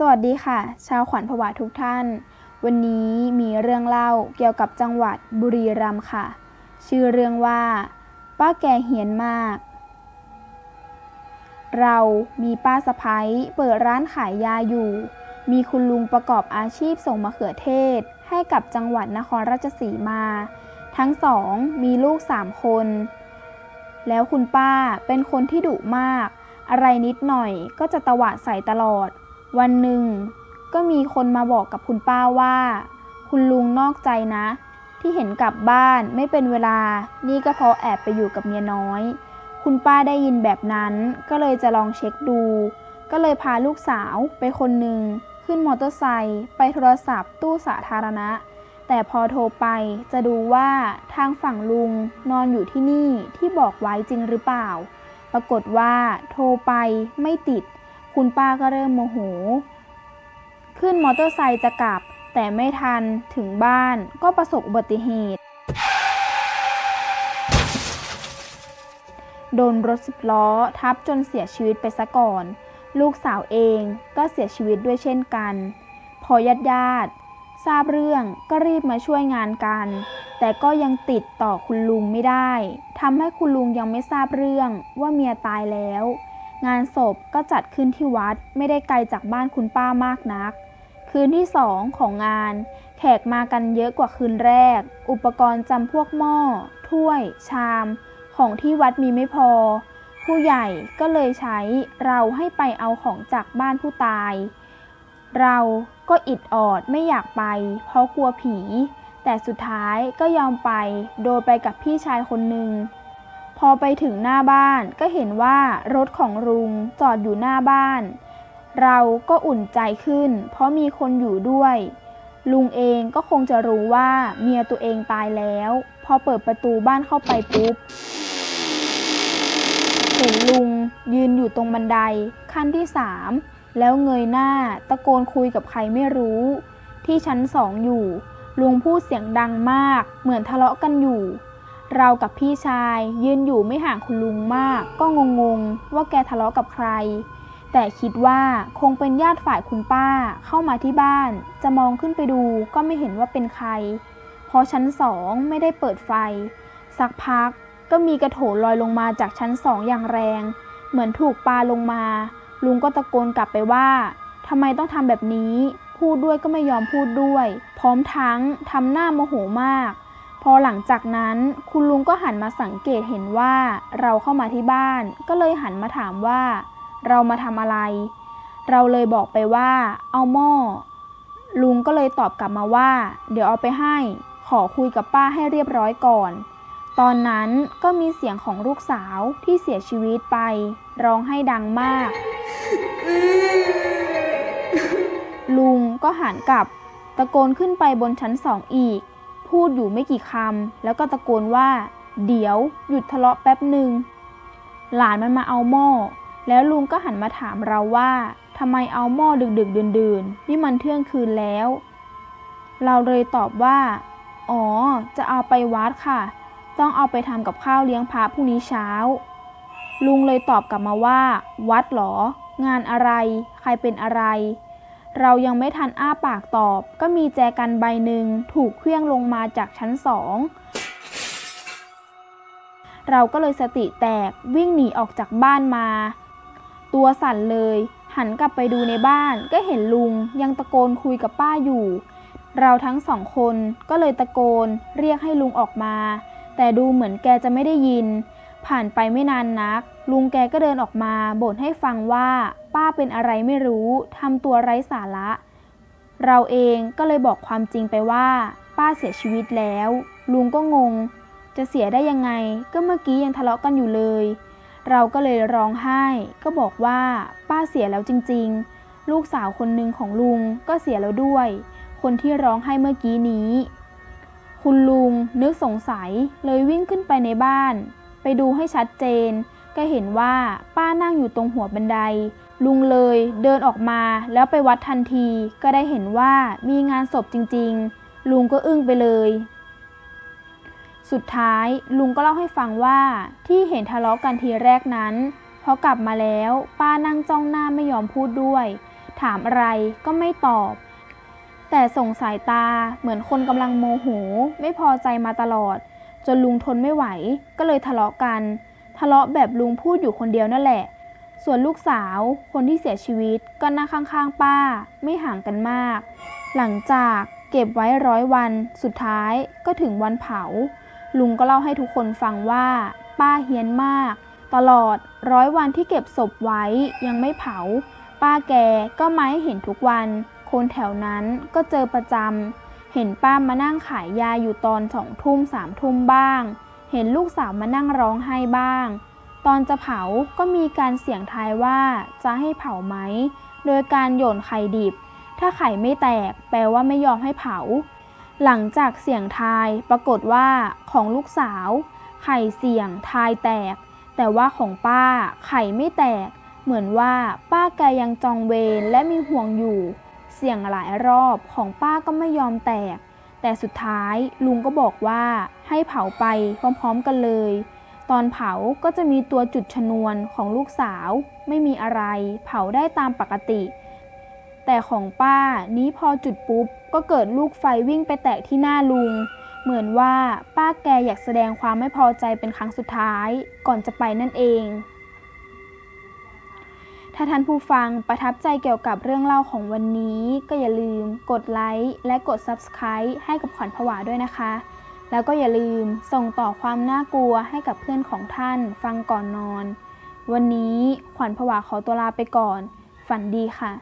สวัสดีค่ะ ชาวขวัญผวาทุกท่าน วันนี้มีเรื่องเล่าเกี่ยวกับจังหวัดบุรีรัมย์ค่ะ ชื่อเรื่องว่า ป้าแกเหียนมาก เรามีป้าสะพ้ยเปิดร้านขายยาอยู่ มีคุณลุงประกอบอาชีพส่งมะเขือเทศ ให้กับจังหวัดนครราชสีมา ทั้งสองมีลูกสามคน แล้วคุณป้าเป็นคนที่ดุมาก อะไรนิดหน่อยก็จะตวาดใส่ตลอด วันหนึ่ง ก็มีคนมาบอกกับคุณป้าว่า คุณลุงนอกใจนะ ที่เห็นกลับบ้านไม่เป็นเวลา นี่ก็เพราะแอบไปอยู่กับเมียน้อย คุณป้าได้ยินแบบนั้น ก็เลยจะลองเช็คดู ก็เลยพาลูกสาวไปคนหนึ่งขึ้นมอเตอร์ไซค์ไปโทรศัพท์ตู้สาธารณะ แต่พอโทรไปจะดูว่าทางฝั่งลุงนอนอยู่ที่นี่ที่บอกไว้จริงหรือเปล่า ปรากฏว่าโทรไปไม่ติด คุณป้าก็เริ่มโมโห ขึ้นมอเตอร์ไซค์จะกลับ แต่ไม่ทันถึงบ้านก็ประสบอุบัติเหตุ โดนรถสิบล้อทับจนเสียชีวิตไปซะก่อน ลูกสาวเองก็เสียชีวิตด้วยเช่นกัน พอญาติญาติทราบเรื่องก็รีบมาช่วยงานกัน แต่ก็ยังติดต่อคุณลุงไม่ได้ทำให้คุณลุงยังไม่ทราบเรื่องว่าเมียตายแล้ว งานศพก็จัดขึ้นที่วัดไม่ได้ไกลจากบ้านคุณป้ามากนัก คืนที่สองของงาน แขกมากันเยอะกว่าคืนแรก อุปกรณ์จำพวกหม้อ ถ้วย ชาม ของที่วัดมีไม่พอ ผู้ใหญ่ก็เลยใช้เราให้ไปเอาของจากบ้านผู้ตาย เราก็อิดออดไม่อยากไป เพราะกลัวผี แต่สุดท้ายก็ยอมไป โดยไปกับพี่ชายคนหนึ่ง พอไปถึงหน้าบ้านก็เห็นว่ารถของลุงจอดอยู่หน้าบ้าน เราก็อุ่นใจขึ้น เพราะมีคนอยู่ด้วย ลุงเองก็คงจะรู้ว่าเมียตัวเองตายแล้ว พอเปิดประตูบ้านเข้าไปปุ๊บ เห็นลุงยืนอยู่ตรงบันไดขั้นที่สามแล้วเงยหน้าตะโกนคุยกับใครไม่รู้ ที่ชั้นสองอยู่ ลุงพูดเสียงดังมาก เหมือนทะเลาะกันอยู่ เรากับพี่ชายยืนอยู่ไม่ห่างคุณลุงมาก ก็งงๆ ว่าแกทะเลาะกับใคร แต่คิดว่าคงเป็นญาติฝ่ายคุณป้าเข้ามาที่บ้าน จะมองขึ้นไปดูก็ไม่เห็นว่าเป็นใคร เพราะชั้นสองไม่ได้เปิดไฟ สักพักก็มีกระโถนลอยลงมาจากชั้นสองอย่างแรง เหมือนถูกปาลงมา ลุงก็ตะโกนกลับไปว่าทำไมต้องทำแบบนี้ พูดด้วยก็ไม่ยอมพูดด้วย พร้อมทั้งทำหน้าโมโหมาก พอหลังจากนั้นคุณลุงก็หันมาสังเกตเห็นว่าเราเข้ามาที่บ้าน ก็เลยหันมาถามว่า เรามาทำอะไร เราเลยบอกไปว่า เอาหม้อ ลุงก็เลยตอบกลับมาว่า เดี๋ยวเอาไปให้ ขอคุยกับป้าให้เรียบร้อยก่อน ตอนนั้นก็มีเสียงของลูกสาวที่เสียชีวิตไป ร้องให้ดังมาก ลุงก็หันกลับ ตะโกนขึ้นไปบนชั้นสองอีก พูดอยู่ไม่กี่คำแล้วก็ตะโกนว่า เดี๋ยวหยุดทะเลาะแป๊บหนึ่งหลานมันมาเอาหม้อ แล้วลุงก็หันมาถามเราว่าทำไมเอาหม้อดึกๆดื่นๆนี่มันเที่ยงคืนแล้ว เราเลยตอบว่า อ๋อ จะเอาไปวัดค่ะ ต้องเอาไปทำกับข้าวเลี้ยงพระพรุ่งนี้เช้า ลุงเลยตอบกลับมาว่า วัดเหรอ งานอะไร ใครเป็นอะไร เรายังไม่ทันอ้าปากตอบ ก็มีแจกันใบหนึ่งถูกเคลื่องลงมาจากชั้นสองเราก็เลยสติแตกวิ่งหนีออกจากบ้านมา ตัวสั่นเลย หันกลับไปดูในบ้านก็เห็นลุงยังตะโกนคุยกับป้าอยู่ เราทั้งสองคนก็เลยตะโกนเรียกให้ลุงออกมา แต่ดูเหมือนแกจะไม่ได้ยิน ผ่านไปไม่นานนัก ลุงแกก็เดินออกมาบ่นให้ฟังว่า ป้าเป็นอะไรไม่รู้ทำตัวไร้สาระ เราเองก็เลยบอกความจริงไปว่า ป้าเสียชีวิตแล้ว ลุงก็งง จะเสียได้ยังไง ก็เมื่อกี้ยังทะเลาะกันอยู่เลย เราก็เลยร้องไห้ ก็บอกว่าป้าเสียแล้วจริง ๆ ลูกสาวคนหนึ่งของลุงก็เสียแล้วด้วย คนที่ร้องไห้เมื่อกี้นี้ คุณลุงนึกสงสัยเลยวิ่งขึ้นไปในบ้าน ไปดูให้ชัดเจน ก็เห็นว่าป้านั่งอยู่ตรงหัวบันได ลุงเลยเดินออกมาแล้วไปวัดทันที ก็ได้เห็นว่ามีงานศพจริงๆ ลุงก็อึ้งไปเลย สุดท้ายลุงก็เล่าให้ฟังว่าที่เห็นทะเลาะกันทีแรกนั้นพราะกลับมาแล้ว ป้านั่งจ้องหน้าไม่ยอมพูดด้วย ถามอะไรก็ไม่ตอบ แต่ส่งสายตาเหมือนคนกำลังโมโห ไม่พอใจมาตลอด จนลุงทนไม่ไหวก็เลยทะเลาะกัน ทะเลาะแบบลุงพูดอยู่คนเดียวนั่นแหละ ส่วนลูกสาวคนที่เสียชีวิตก็นั่งข้างๆป้าไม่ห่างกันมาก หลังจากเก็บไว้ร้อยวัน สุดท้ายก็ถึงวันเผา ลุงก็เล่าให้ทุกคนฟังว่า ป้าเฮี้ยนมาก ตลอดร้อยวันที่เก็บศพไว้ยังไม่เผา ป้าแกก็มาให้เห็นทุกวัน คนแถวนั้นก็เจอประจำเห็นป้ามานั่งขายยาอยู่ตอนสองทุ่มสามทุ่มบ้าง เห็นลูกสาวมานั่งร้องไห้บ้าง ตอนจะเผาก็มีการเสี่ยงทายว่าจะให้เผาไหม โดยการโยนไข่ดิบ ถ้าไข่ไม่แตกแปลว่าไม่ยอมให้เผา หลังจากเสี่ยงทายปรากฏว่าของลูกสาว ไข่เสี่ยงทายแตก แต่ว่าของป้าไข่ไม่แตก เหมือนว่าป้าแกยังจองเวรและมีห่วงอยู่ เสี่ยงหลายรอบของป้าก็ไม่ยอมแตก แต่สุดท้ายลุงก็บอกว่า ให้เผาไปพร้อมๆกันเลย ตอนเผาก็จะมีตัวจุดชนวนของลูกสาว ไม่มีอะไร เผาได้ตามปกติ แต่ของป้านี้พอจุดปุ๊บ ก็เกิดลูกไฟวิ่งไปแตกที่หน้าลุง เหมือนว่าป้าแกอยากแสดงความไม่พอใจเป็นครั้งสุดท้าย ก่อนจะไปนั่นเองถ้าท่านผู้ฟังประทับใจเกี่ยวกับเรื่องเล่าของวันนี้ ก็อย่าลืมกดไลค์และกด Subscribe ให้กับขวัญผวาด้วยนะคะ แล้วก็อย่าลืมส่งต่อความน่ากลัวให้กับเพื่อนของท่านฟังก่อนนอน วันนี้ขวัญผวาขอตัวลาไปก่อน ฝันดีค่ะ